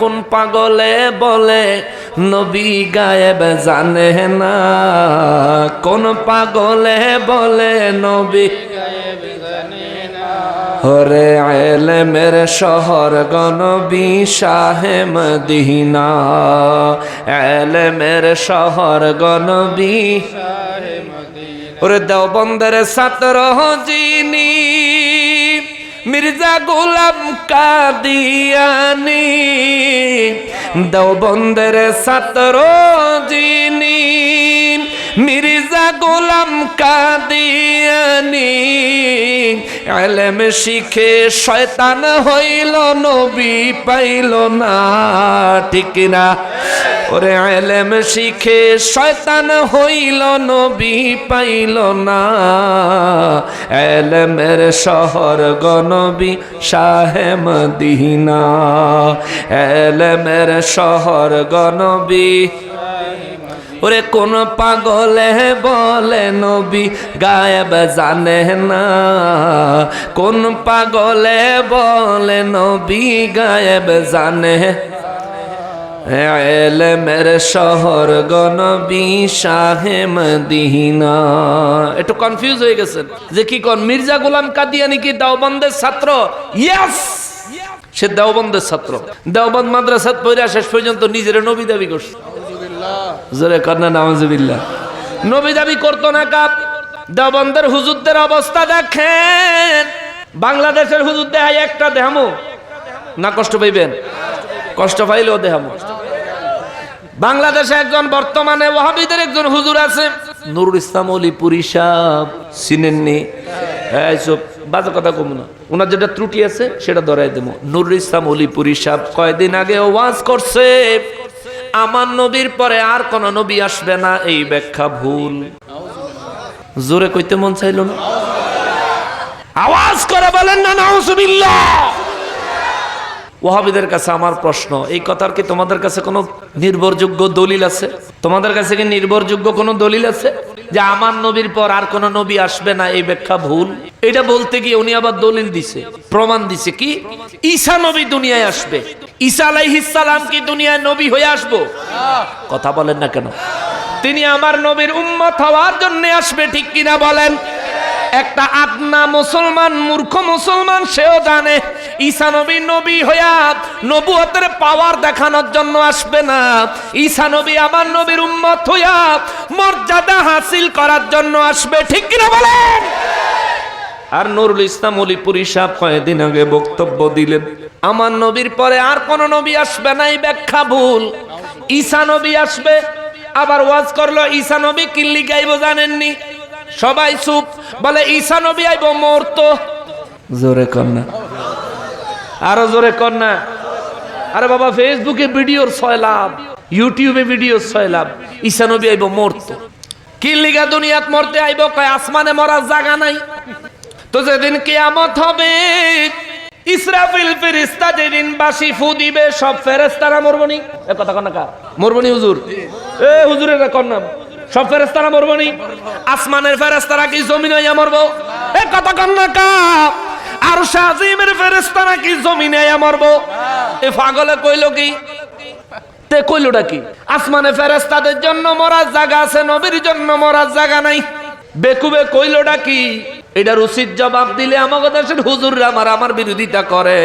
কোন পাগলে বলে, নবী গায়েব জানে না। কোন পাগলে বলে, নবী হরে এলেমের শহর গনবী শাহে মদিনা। এলেমের শহর গনবী, ওরে দেওবন্দের ছাত্র যিনি মির্জা গোলাম কাদিয়ানি দেওবন্দের ছাত্র যিনি মির্জা গোলাম কাদিয়ানি, এলেম শিখে শয়তান হইল, নবী পাইল না। ঠিক না ওরে এলেম শিখে শয়তান হইল, নবী পাইল না। এলেমের শহর গনবী শাহে মদিনা। এলেমের শহর গনবী ওরে কোন পাগলে বলে নবী গায়েব জানে না। কোন পাগলে বলে নবী গায়েব জানে এলেমের শহর গনবী শাহে মদিনা। একটু কনফিউজ হয়ে গেছেন। যে কি কোন, মির্জা গোলাম কাদিয়ানি কি দেওবন্দের ছাত্র? ইয়েস সে দেওবন্দের ছাত্র। দেওবন্দ মাদ্রাসাত পড়া শেষ পর্যন্ত নিজের নবী দাবি করছে। জোরে কন্যা নামাজবিল্লাহ নবী দাবি করতো না কাপ। দেওবন্দের হুজুরদের অবস্থা দেখেন। বাংলাদেশের হুজুর দেহাই একটা দেহামো। না কষ্ট পাইবেন? কষ্ট পাইলেও দেহামো। বাংলাদেশে একজন বর্তমানে ওয়াহাবিদের একজন হুজুর আছে। নুরুল ইসলাম অলি পুরি সাহ চিনেননি? হ্যাঁ বাজে কথা কম না। ওনার যেটা ত্রুটি আছে সেটা ধরাই দেবো। নুরুল ইসলাম অলি পুরি সাহ কয়দিন আগে ওয়াজ করছে। আমার নবীর পরে আর কোন নবী আসবে না এই ব্যাখ্যা ভুল। জোরে কইতে মন চাইল না? আওয়াজ করে বলেন না নাউজুবিল্লাহ। ওহাবিদের কাছে আমার প্রশ্ন, এই কথার কি তোমাদের কাছে কোনো নির্ভরযোগ্য দলিল আছে? তোমাদের কাছে কি নির্ভরযোগ্য কোনো দলিল আছে? যে আমার নবীর পর আর কোন নবী আসবে না, এই ব্যাখ্যা ভুল? এটা বলতে গিয়ে উনি আবার দলিল দিছে, প্রমাণ দিছে কি? ঈসা নবী দুনিয়ায় আসবে, ঈসা আলাইহিসসালাম কি দুনিয়ায় নবী হয়ে আসব? কথা বলেন না কেন? তিনি আমার নবীর উম্মত হওয়ার জন্য আসবে, ঠিক কিনা বলেন? একটা আদনা মুসলমান, মূর্খ মুসলমান, সেও জানে ঈসা নবী নবী হইয়া নবুয়তের পাওয়ার দেখানোর জন্য আসবে না। ঈসা নবী আমার নবীর উম্মত হইয়া মর্যাদা হাসিল করার জন্য আসবে, ঠিক কিনা বলেন? আর নুরুল ইসলাম অলিপুরি সাহেব কয়েকদিন আগে বক্তব্য দিলেন, আমার নবীর পরে আর কোন নবী আসবে না, এই ব্যাখ্যা ভুল। ঈসা নবী আসবে, আবার ওয়াজ করল, ঈসা নবী কিল্লি গাইব জানেননি? সবাই চুপ। বলে ঈসা নবী আইব মরতো জোরে কন্যা আরও জোরে কন্যা আরে বাবা ফেসবুকে ভিডিওর ছয় লাভ ইউটিউবে ভিডিও ছয় লাভ। ঈসা নবী আইব মরতো কিল্লিগা দুনিয়াত মরতে আইব? কয় আসমানে মরার জায়গা নাই। তো যেদিন কিয়ামত হবে ইসরাফিল ফেরেশতা যেদিন বাসি ফু দিবে সব ফেরেশতারা মরবনি। এ কথা কন না কা মরবনি হুজুর? এ হুজুরের কন্যা সব ফেরেস্তারা মরবো নি? আসমানের ফেরেস্তারা কি জমিনে আইয়া মরবো? এ কথা কন না কা। আর শাহজিমের ফেরেস্তারা কি জমিনে আইয়া মরবো? এ পাগলে কইল কি? তে কইলটা কি? আসমানে ফেরেস্তাদের জন্য মরার জায়গা আছে, নবীর জন্য মরার জায়গা নাই। বেকুবে কইলটা কি? এটার উচিত জবাব দিলে আমাকে দেশের হুজুররা আমার আমার বিরোধিতা করে।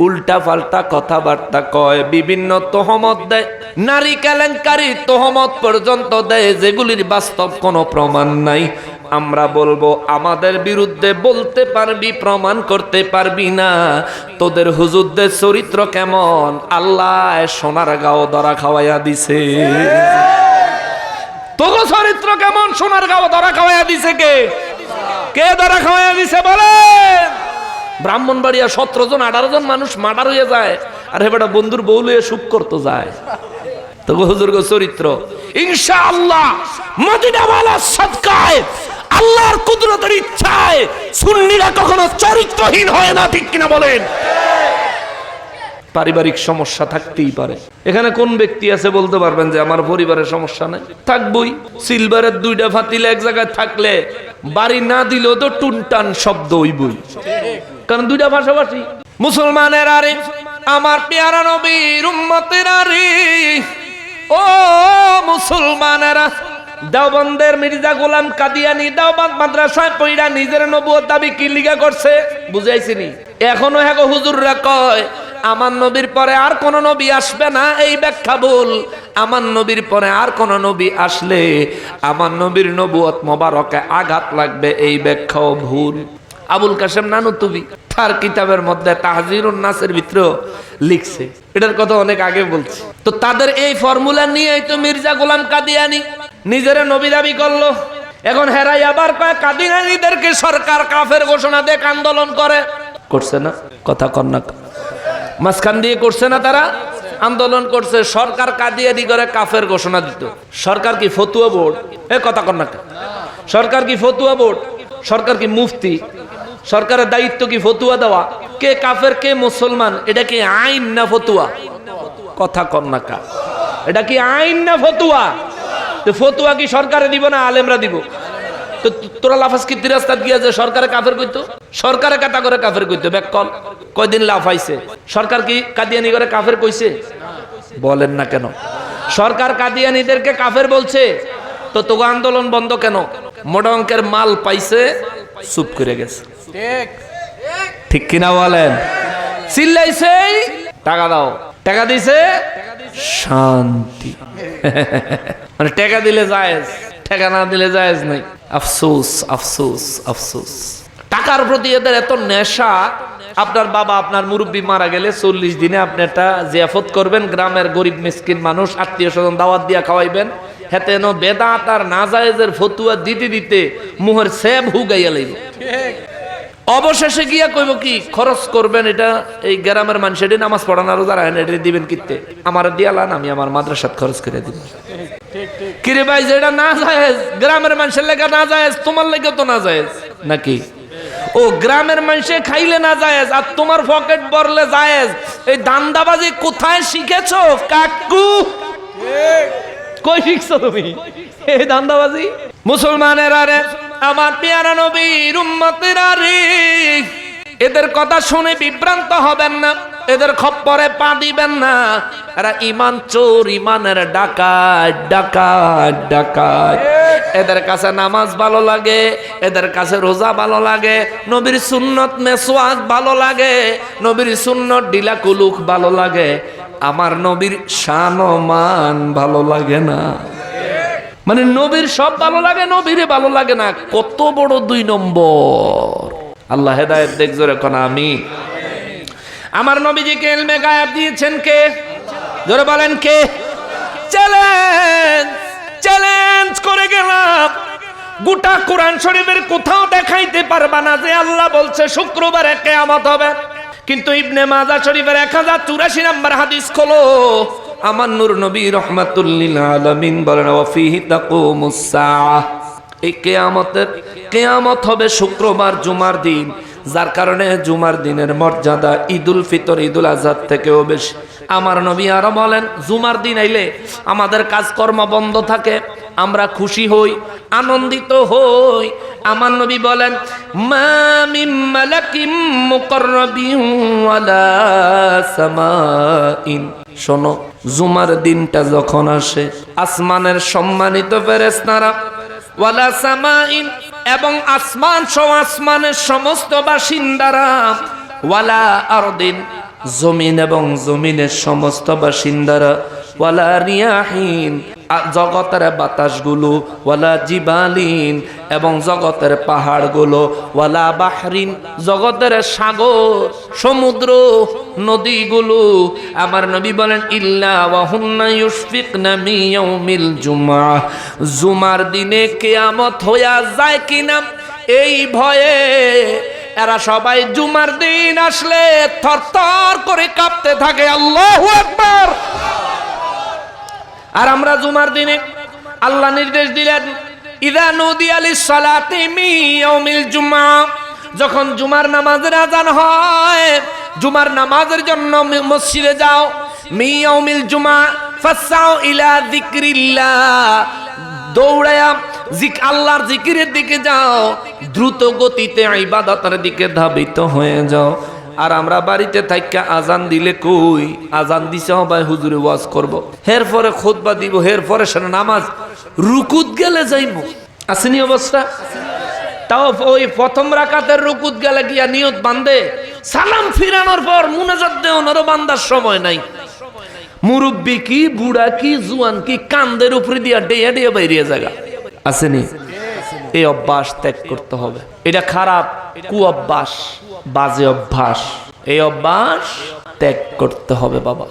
উল্টা পাল্টা কথাবার্তা কয়, বিভিন্ন তোহমত দেয়, নারী কেলেঙ্কারি তোহমত পর্যন্ত দেয়, যেগুলির বাস্তব কোনো প্রমাণ নাই। আমরা বলব, আমাদের বিরুদ্ধে বলতে পারবি, প্রমাণ করতে পারবি না। তোদের হুজুরদের চরিত্র কেমন? আল্লাহ সোনার গাও ধরা খাওয়াইয়া দিছে। তোগো চরিত্র কেমন? সোনার গাও ধরা খাওয়াইয়া দিছে কে? কে ধরা খাওয়াইয়া দিছে বলেন? ব্রাহ্মণবাড়িয়া সতেরো জন, আঠারো জন মানুষ মার্ডার হয়ে যায়, আর হেবেটা বন্ধুর বউ লইয়ে সুখ করতে যায়। তো হুজুর গো, চরিত্র। ইনশা আল্লাহ মদিনাওয়ালা সৎকায় আল্লাহর কুদরতের ইচ্ছায় সুন্নিরা কখনো চরিত্রহীন হয় না, ঠিক কিনা বলেন? পারিবারিক সমস্যা থাকতেই পারে। এখানে কোন ব্যক্তি আছে বলতে পারবেন যে আমার পরিবারের সমস্যা নাই? থাকবই। সিলভারের দুইটা ফাতিল এক জায়গায় থাকলে বাড়ি না দিলেও তো টুনটান শব্দ হইবই। কারণ দুইটা ভাষাভাষী। মুসলমানের আরে, আমার পেয়ারা নবীর উম্মতের আরে। ও মুসলমানেরা দেওবন্দের মির্জা গোলাম কাদিয়ানি দেওবন্দ মাদ্রাসায় পইরা নিজের নবুয়ত দাবি কি লিগা করছে? বুঝাইছিনি এখনও হ্যাঁ হুজুররা কয় আমার নবীর পরে আর কোন নবী আসবে না, এই ব্যাখ্যা ভুল। আমার নবীর পরে আর কোন নবী আসলে আমার নবীর নবুয়ত মোবারকে আঘাত লাগবে, এই ব্যাখ্যাও ভুল। আবুল কাসেম নানু তুমি তার কিতাবের মধ্যে তাহজিরুন নাসের ভিতরে লিখছে। এটার কথা অনেক আগে বলছি। তো তাদের এই ফর্মুলা নিয়ে তো মির্জা গোলাম কাদিয়ানি নিজের নবী দাবি করল। এখন হেরাই আবার কয়, কাদিয়ানিদেরকে সরকার কাফের ঘোষণা দেখ আন্দোলন করে। করছে না? কথা না। মাঝখান দিয়ে করছে না তারা? আন্দোলন করছে। সরকার কাদিয়ানি করে কাফের ঘোষণা দিত। সরকার কি ফতুয়া বোর্ড? এ কথা না সরকার কি ফতুয়া বোর্ড? সরকার কি মুফতি? সরকারের দায়িত্ব কি ফতুয়া দেওয়া? কে কাফের, কে মুসলমান? এটা কি আইন না ফতুয়া? কথা না এটা কি আইন না ফতুয়া? ফতুয়া কি সরকারে দিব না আলেমরা দিব? তো তোরা লাফাস কি তিরাস্তাদ গিয়া যে সরকারে কাফের কইতো? সরকারে কাটা করে কাফের কইতো ব্যাককল কয়দিন লাফাইছে সরকার কি কাদিয়ানি করে কাফের কইছে? বলেন না কেন। সরকার কাদিয়ানিদেরকে কাফের বলছে, তো তোগো আন্দোলন বন্ধ কেন? মোটা অঙ্কের মাল পাইছে, চুপ করে গেছে। ঠিক কিনা বলেন? চিল্লাইছে টাকা দাও। টাকা দিছে, শান্তি। মানে টাকা দিলে জায়েজ। টাকা না দিলে জায়েজ নাই। আফসোস আফসোস আফসোস। টাকার প্রতি এদের এত নেশা, আপনার বাবা, আপনার মুরব্বী মারা গেলে চল্লিশ দিনে আপনি একটা জিয়াফত করবেন, গ্রামের গরিব মিসকিন মানুষ, আত্মীয় স্বজন দাওয়াত দিয়া খাওয়াইবেন হেতেন বেদা আর নাজায়েজের ফতুয়া দিতে দিতে মুহের সেব হুগাইয়া লাগবে অবশেষে গিয়া কইব কি খরচ করবেন এটা এই গ্রামের মানুষ এটি নামাজ পড়ানোর যারা এটা দিবেন কিতে আমার দিয়ালান আমি আমার মাদ্রাসাত খরচ করে দিব। কিরে ভাই যেটা না জায়েজ গ্রামের মানুষের লেখা না জায়েজ তোমার লেগে তো না জায়েজ নাকি? ও গ্রামের মানুষে খাইলে না জায়েজ আর তোমার পকেট ভরলে জায়েজ। এই দান্দাবাজি কোথায় শিখেছো কাকু? কই শিখছো তুমি? এই দান্দাবাজি? মুসলমানের আরে আমার পেয়ারা নবীর উম্মতের আরে এদের কথা শুনে বিভ্রান্ত হবেন না, এদের খপ্পরে পা দিবেন না। এরা ইমান চোর, ইমানের ডাকাত ডাকাত ডাকাত। এদের কাছে নামাজ ভালো লাগে, এদের কাছে রোজা ভালো লাগে, নবীর সুন্নত মেসোয়াক ভালো লাগে, নবীর সুন্নত ডিলা কুলুক ভালো লাগে। আমার নবীর শান মান ভালো লাগে না। মানে নবীর সব ভালো লাগে, নবীরে ভালো লাগে না। কত বড় দুই নম্বর। আল্লাহ হেদায়ত দেখ জোরে কোন আমি আমার নবীজিকে এলমে গায়েব দিয়েছেন কে? জোরে বলেন কে? চ্যালেঞ্জ চ্যালেঞ্জ করে গেলাম। গোটা কোরআন শরীফের কোথাও দেখাইতে পারবা না যে আল্লাহ বলছে, শুক্রবারে কেয়ামত হবে। কিন্তু ইবনে মাজা শরীফের এক হাজার চুরাশি নাম্বার হাদিস খোলো। আমার নূর নবী রহমাতুল্লিল আলামিন বলেন এই কেয়ামতের, কেয়ামত হবে শুক্রবার জুমার দিন, যার কারণে জুমার দিনের মর্যাদা ঈদুল ফিতর, ঈদুল আজহাদ থেকেও বেশি। আমার নবী আরও বলেন, জুমার দিন আইলে আমাদের কাজকর্ম বন্ধ থাকে, আমরা খুশি হই, আনন্দিত হই। আমার নবী বলেন, মা মিন মালাকিম মুকাররাবিন ওয়ালা সামাইন। শোনো, জুমার দিনটা যখন আসে, আসমানের সম্মানিত ফেরেশতারা, ওয়ালা সামাইন এবং আসমান সহ আসমানের সমস্ত বাসিন্দারা, ওয়ালা আরদিন জমিন এবং জমিনের সমস্ত বাসিন্দারা, ওয়ালা রিয়াহিন জগতের বাতাসগুলো, ওয়ালা জিবালিন, এবং জগতের পাহাড়গুলো, ওয়ালা বাহরিন, জগতের সাগর, সমুদ্র, নদীগুলো। আমার নবী বলেন, ইল্লা ওয়াহুন্না ইউশফিকনা মিন ইয়াউমিল জুমআ। জুমার দিনে কিয়ামত হইয়া যায় কিনা? এই ভয়ে এরা সবাই জুমার দিন আসলে থরথর করে কাঁপতে থাকে। আল্লাহু আকবার! আর আমরা জুমার দিনে আল্লাহ নির্দেশ দিলেন, ইদা নদী আলী সালাতে মিল জুমা যখন জুমার নামাজের আজান হয়, জুমার নামাজের জন্য মসজিদে যাও মিয়াউমিল জুমা ফাসাও ইলা যিকরিল্লাহ। দৌড়ায়া জিক আল্লাহর জিকিরের দিকে যাও, দ্রুত গতিতে ইবাদতের দিকে ধাবিত হয়ে যাও। আর আমরা বাড়িতে থাইকা আজান দিলে কই? আজান দিছে ভাই হুজুরে ওয়াজ করব। হের পরে খুতবা দিব হের পরে সেনা নামাজ। রুকুত গেলে যাইব আসেনি অবস্থা? তাও ওই প্রথম রাকাতের রুকুত গেলে গিয়া নিয়ত বান্ধে সালাম ফিরানোর পর মুনাজাত দেওয়ানোরও বান্দার সময় নাই। মুরব্বী কি, বুড়া কি, জুয়ান কি, কান্দের উপরে দিয়া ডেয়া ডেয়া বাইরিয়ে জায়গা আসেনি? এই অভ্যাস ত্যাগ করতে হবে। এটা খারাপ কু অভ্যাস বাজে অভ্যাস। এই অভ্যাস ত্যাগ করতে হবে বাবা।